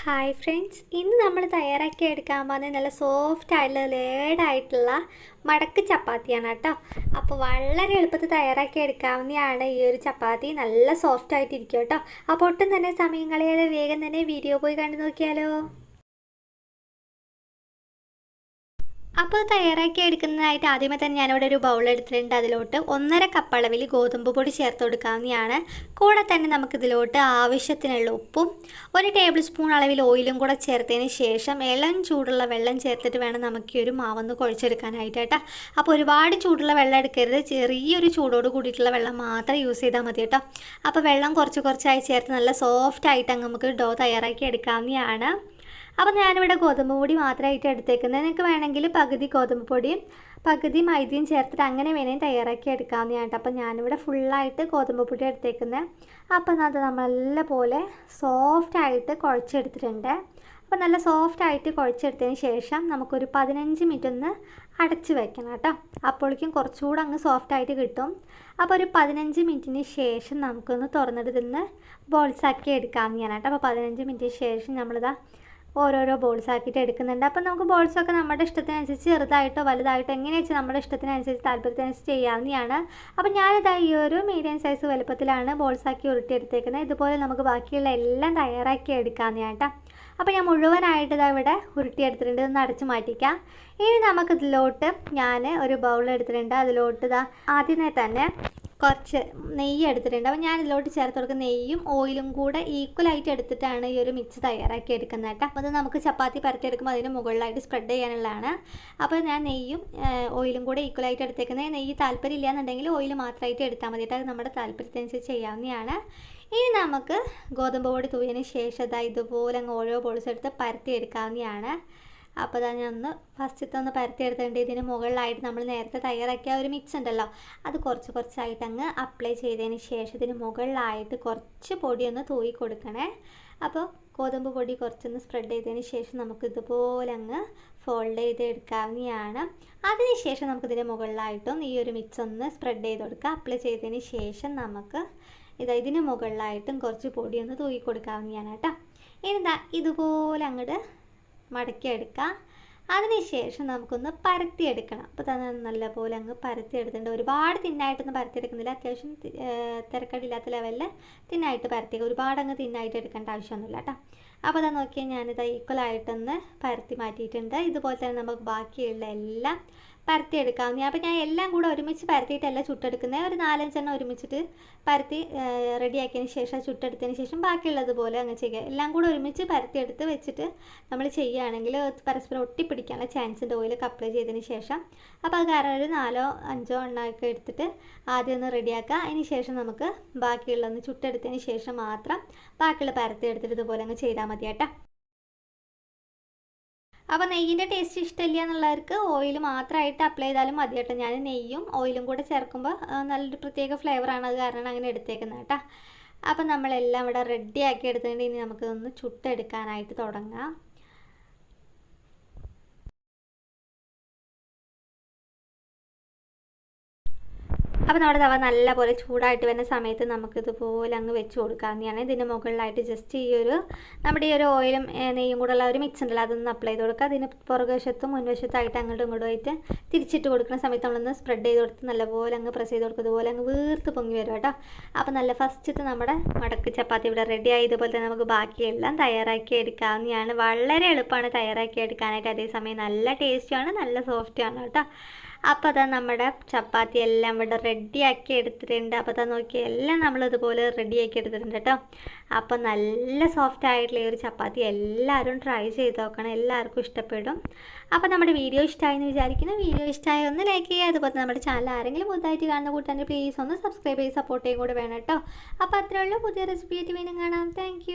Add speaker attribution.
Speaker 1: Hi friends ഇന്ന് നമ്മൾ തയ്യാറാക്കി എടുക്കാൻ പോകുന്നത് നല്ല സോഫ്റ്റ് ആയിട്ടുള്ള ലേഡായിട്ടുള്ള മടക്ക് ചപ്പാത്തിയാണ് കേട്ടോ. അപ്പോൾ വളരെ എളുപ്പത്തിൽ തയ്യാറാക്കി എടുക്കാവുന്നതാണ് ഈ ഒരു ചപ്പാത്തി. നല്ല സോഫ്റ്റ് ആയിട്ടിരിക്കും കേട്ടോ. അപ്പോൾ ഒട്ടും തന്നെ സമയം കളയാതെ വേഗം തന്നെ വീഡിയോ പോയി കണ്ടു നോക്കിയാലോ. അപ്പോൾ തയ്യാറാക്കി എടുക്കുന്നതായിട്ട് ആദ്യമേ തന്നെ ഞാനിവിടെ ഒരു ബൗൾ എടുത്തിട്ടുണ്ട്. അതിലോട്ട് ഒന്നര കപ്പ് അളവിൽ ഗോതമ്പ് പൊടി ചേർത്ത് കൊടുക്കാവുന്നതാണ്. കൂടെ തന്നെ നമുക്കിതിലോട്ട് ആവശ്യത്തിനുള്ള ഉപ്പും ഒരു ടേബിൾ സ്പൂൺ അളവിൽ ഓയിലും കൂടെ ചേർത്തതിന് ശേഷം ഇളം ചൂടുള്ള വെള്ളം ചേർത്തിട്ട് വേണം നമുക്ക് ഈ ഒരു മാവൊന്ന് കുഴച്ചെടുക്കാനായിട്ട് കേട്ടോ. അപ്പോൾ ഒരുപാട് ചൂടുള്ള വെള്ളം എടുക്കരുത്. ചെറിയൊരു ചൂടോട് കൂടിയിട്ടുള്ള വെള്ളം മാത്രം യൂസ് ചെയ്താൽ മതി കേട്ടോ. അപ്പോൾ വെള്ളം കുറച്ച് കുറച്ചായി ചേർത്ത് നല്ല സോഫ്റ്റ് ആയിട്ട് അങ്ങ് നമുക്ക് ഡോ തയ്യാറാക്കി എടുക്കാവുന്നതാണ്. അപ്പോൾ ഞാനിവിടെ ഗോതമ്പ് പൊടി മാത്രമായിട്ട് എടുത്തേക്കുന്നത്. നിങ്ങൾക്ക് വേണമെങ്കിൽ പകുതി ഗോതമ്പ് പൊടിയും പകുതി മൈദയും ചേർത്തിട്ട് അങ്ങനെ വേണേൽ തയ്യാറാക്കി എടുക്കാവുന്നതാണ് അപ്പോൾ ഞാനിവിടെ ഫുള്ളായിട്ട് ഗോതമ്പ് പൊടി എടുത്തേക്കുന്നത് അപ്പം അത് നല്ല പോലെ സോഫ്റ്റായിട്ട് കുഴച്ചെടുത്തിട്ടുണ്ട്. അപ്പോൾ നല്ല സോഫ്റ്റ് ആയിട്ട് കുഴച്ചെടുത്തതിന് ശേഷം നമുക്കൊരു പതിനഞ്ച് മിനിറ്റ് ഒന്ന് അടച്ച് വെക്കണം കേട്ടോ. അപ്പോഴേക്കും കുറച്ചുകൂടെ അങ്ങ് സോഫ്റ്റ് ആയിട്ട് കിട്ടും. അപ്പോൾ ഒരു പതിനഞ്ച് മിനിറ്റിന് ശേഷം നമുക്കൊന്ന് തുറന്നിട്ട് ബോൾസാക്കി എടുക്കാവുന്നതാണ് കേട്ടോ. അപ്പോൾ പതിനഞ്ച് മിനിറ്റിന് ശേഷം നമ്മളിതാ ഓരോരോ ബോൾസ് ആക്കിയിട്ട് എടുക്കുന്നുണ്ട്. അപ്പം നമുക്ക് ബോൾസൊക്കെ നമ്മുടെ ഇഷ്ടത്തിനനുസരിച്ച് ചെറുതായിട്ടോ വലുതായിട്ടോ എങ്ങനെ വെച്ചാൽ നമ്മുടെ ഇഷ്ടത്തിനനുസരിച്ച് താല്പര്യത്തിനനുസരിച്ച് ചെയ്യാവുന്നതാണ്. അപ്പം ഞാനിതാ ഈ ഒരു മീഡിയം സൈസ് വലുപ്പത്തിലാണ് ബോൾസാക്കി ഉരുട്ടിയെടുത്തേക്കുന്നത് ഇതുപോലെ നമുക്ക് ബാക്കിയുള്ള എല്ലാം തയ്യാറാക്കി എടുക്കാവുന്നതാണ് കേട്ടോ. അപ്പോൾ ഞാൻ മുഴുവനായിട്ട് ഇതാ ഇവിടെ ഉരുട്ടിയെടുത്തിട്ടുണ്ട് ഇതൊന്ന് അടച്ചു മാറ്റിക്കാം. ഇനി നമുക്കിതിലോട്ട് ഞാൻ ഒരു ബൗൾ എടുത്തിട്ടുണ്ട്. അതിലോട്ട് ഇതാ ആദ്യമേ തന്നെ കുറച്ച് നെയ്യ് എടുത്തിട്ടുണ്ട്. അപ്പോൾ ഞാൻ ഇതിലോട്ട് ചേർത്ത് കൊടുക്കുന്ന നെയ്യും ഓയിലും കൂടെ ഈക്വലായിട്ട് എടുത്തിട്ടാണ് ഈ ഒരു മിക്സ് തയ്യാറാക്കി എടുക്കുന്നത് കേട്ടോ. അപ്പോൾ അത് നമുക്ക് ചപ്പാത്തി പരത്തിയെടുക്കുമ്പോൾ അതിന് മുകളിലായിട്ട് സ്പ്രെഡ് ചെയ്യാനുള്ളതാണ്. അപ്പോൾ ഞാൻ നെയ്യും ഓയിലും കൂടെ ഈക്വലായിട്ട് എടുത്തേക്കുന്നത്. നെയ്യ് താല്പര്യം ഇല്ലയെന്നുണ്ടെങ്കിൽ ഓയിൽ മാത്രമായിട്ട് എടുത്താൽ മതി അത് നമ്മുടെ താല്പര്യത്തിനനുസരിച്ച് ചെയ്യാവുന്നതാണ്. ഇനി നമുക്ക് ഗോതമ്പ് പൊടി തൂയതിന് ശേഷം അതായത് ഇതുപോലെ അങ്ങ് ഓരോ പൊളിച്ചെടുത്ത് പരത്തി എടുക്കാവുന്നതാണ് അപ്പോൾ അതാ ഞാൻ ഒന്ന് ഫസ്റ്റത്തെ ഒന്ന് പരത്തി എടുത്തിട്ടുണ്ട് ഇതിന് മുകളിലായിട്ട് നമ്മൾ നേരത്തെ തയ്യാറാക്കിയ ഒരു മിക്സ് ഉണ്ടല്ലോ. അത് കുറച്ച് കുറച്ചായിട്ട് അങ്ങ് അപ്ലൈ ചെയ്തതിന് ശേഷം ഇതിന് മുകളിലായിട്ട് കുറച്ച് പൊടി ഒന്ന് തൂയി കൊടുക്കണേ. അപ്പോൾ ഗോതമ്പ് പൊടി കുറച്ചൊന്ന് സ്പ്രെഡ് ചെയ്തതിന് ശേഷം നമുക്ക് ഇതുപോലെ അങ്ങ് ഫോൾഡ് ചെയ്ത് എടുക്കാവുന്നതാണ് അതിനുശേഷം നമുക്കിതിന്റെ മുകളിലായിട്ടും ഈ ഒരു മിക്സ് ഒന്ന് സ്പ്രെഡ് ചെയ്ത് കൊടുക്കുക അപ്ലൈ ചെയ്തതിന് ശേഷം നമുക്ക് ഇതാ ഇതിന് മുകളിലായിട്ടും കുറച്ച് പൊടിയൊന്ന് തൂക്കി കൊടുക്കാവുന്നതാണ് കേട്ടോ. ഇനി ഇതാ ഇതുപോലെ അങ്ങോട്ട് മടക്കിയെടുക്കാം. അതിനുശേഷം നമുക്കൊന്ന് പരത്തിയെടുക്കണം. അപ്പോൾ തന്നെ നല്ലപോലെ അങ്ങ് പരത്തിയെടുത്തിട്ടുണ്ട്. ഒരുപാട് തിന്നായിട്ടൊന്നും പരത്തിയെടുക്കുന്നില്ല. അത്യാവശ്യം തിരക്കടില്ലാത്ത ലെവലിൽ തിന്നായിട്ട് പരത്തിയേക്കുക ഒരുപാട് അങ്ങ് തിന്നായിട്ട് എടുക്കേണ്ട ആവശ്യമൊന്നുമില്ല കേട്ടോ. അപ്പോൾ അതാ നോക്കിയാൽ ഞാനിത് ഈക്വലായിട്ടൊന്ന് പരത്തി മാറ്റിയിട്ടുണ്ട്. ഇതുപോലെ തന്നെ നമുക്ക് ബാക്കിയുള്ള എല്ലാം പരത്തിയെടുക്കാവുന്ന അപ്പോൾ ഞാൻ എല്ലാം കൂടെ ഒരുമിച്ച് പരത്തിയിട്ടല്ല ചുട്ടെടുക്കുന്നത് ഒരു നാലഞ്ചെണ്ണം ഒരുമിച്ചിട്ട് പരത്തി റെഡിയാക്കിയതിന് ശേഷം ചുട്ടെടുത്തതിന് ശേഷം ബാക്കിയുള്ളതുപോലെ അങ്ങ് ചെയ്യുക. എല്ലാം കൂടെ ഒരുമിച്ച് പരത്തിയെടുത്ത് വെച്ചിട്ട് നമ്മൾ ചെയ്യുകയാണെങ്കിൽ പരസ്പരം ഒട്ടിപ്പിടിക്കാനുള്ള ചാൻസ് ഉണ്ട്. ഓയിലൊക്കെ അപ്ലൈ ചെയ്തതിന് ശേഷം. അപ്പോൾ അത് കാരണം ഒരു നാലോ അഞ്ചോ എണ്ണമൊക്കെ എടുത്തിട്ട് ആദ്യം ഒന്ന് റെഡിയാക്കുക. അതിന് ശേഷം നമുക്ക് ബാക്കിയുള്ളതൊന്ന് ചുട്ടെടുത്തതിന് ശേഷം മാത്രം ബാക്കിയുള്ള പരത്തി എടുത്തിട്ട് ഇതുപോലെ അങ്ങ് ചെയ്താൽ മതി കേട്ടോ അപ്പോൾ നെയ്യിന്റെ ടേസ്റ്റ് ഇഷ്ടമില്ല എന്നുള്ളവർക്ക് ഓയിൽ മാത്രമായിട്ട് അപ്ലൈ ചെയ്താലും മതി കേട്ടോ ഞാൻ നെയ്യും ഓയിലും കൂടെ ചേർക്കുമ്പോൾ നല്ലൊരു പ്രത്യേക ഫ്ലേവറാണ് അത് കാരണം അങ്ങനെ എടുത്തേക്കുന്നത് കേട്ടോ അപ്പം നമ്മളെല്ലാം ഇവിടെ റെഡി ആക്കി എടുത്തിട്ടുണ്ട്. ഇനി നമുക്കിതൊന്ന് ചുട്ടെടുക്കാനായിട്ട് തുടങ്ങാം. അപ്പോൾ നമ്മുടെ തവ നല്ലപോലെ ചൂടായിട്ട് വരുന്ന സമയത്ത് നമുക്കിതുപോലെ അങ്ങ് വെച്ച് കൊടുക്കാവുന്നതാണ്. ഇതിന്റെ മുകളിലായിട്ട് ജസ്റ്റ് ഈ ഒരു നമ്മുടെ ഈ ഒരു ഓയിലും നെയ്യും കൂടെ ഉള്ള ഒരു മിക്സ് ഉണ്ടല്ലോ അതൊന്ന് അപ്ലൈ ചെയ്ത് കൊടുക്കുക. അതിന് പുറകുവശത്തും മുൻവശത്തായിട്ട് അങ്ങോട്ടും ഇങ്ങോട്ടും ആയിട്ട് തിരിച്ചിട്ട് കൊടുക്കുന്ന സമയത്ത് നമ്മളൊന്ന് സ്പ്രെഡ് ചെയ്ത് കൊടുത്ത് നല്ലപോലെ അങ്ങ് പ്രസ് ചെയ്ത് കൊടുക്കുക. ഇതുപോലെ അങ്ങ് വീർത്ത് പൊങ്ങി വരും കേട്ടോ. അപ്പോൾ നല്ല ഫസ്റ്റ് നമ്മുടെ മടക്ക് ചപ്പാത്തി ഇവിടെ റെഡി ആയി. ഇതുപോലെ തന്നെ നമുക്ക് ബാക്കിയെല്ലാം തയ്യാറാക്കി എടുക്കാവുന്നതാണ്. വളരെ എളുപ്പമാണ് തയ്യാറാക്കി എടുക്കാനായിട്ട്. അതേസമയം നല്ല ടേസ്റ്റിയാണ് നല്ല സോഫ്റ്റുമാണ് കേട്ടോ. അപ്പോൾ അതാ നമ്മുടെ ചപ്പാത്തി എല്ലാം ഇവിടെ റെഡിയാക്കി എടുത്തിട്ടുണ്ട്. അപ്പോൾ അതാ നോക്കി എല്ലാം നമ്മളിതുപോലെ റെഡിയാക്കി എടുത്തിട്ടുണ്ട് കേട്ടോ. അപ്പോൾ നല്ല സോഫ്റ്റ് ആയിട്ടുള്ള ഈ ഒരു ചപ്പാത്തി എല്ലാവരും ട്രൈ ചെയ്ത് നോക്കണം. എല്ലാവർക്കും ഇഷ്ടപ്പെടും. അപ്പോൾ നമ്മുടെ വീഡിയോ ഇഷ്ടമായി എന്ന് വിചാരിക്കുന്നു. വീഡിയോ ഇഷ്ടമായി ഒന്ന് ലൈക്ക് ചെയ്യുക. അതുപോലെ നമ്മുടെ ചാനൽ ആരെങ്കിലും പുതുതായിട്ട് കാണുന്ന കൂട്ടാൻ പ്ലീസ് ഒന്ന് സബ്സ്ക്രൈബ് ചെയ്ത് സപ്പോർട്ട് ചെയ്യും കൂടെ വേണം കേട്ടോ. അപ്പോൾ അത്രയുള്ളൂ പുതിയ റെസിപ്പി ആയിട്ട് വീണ്ടും കാണാം. താങ്ക്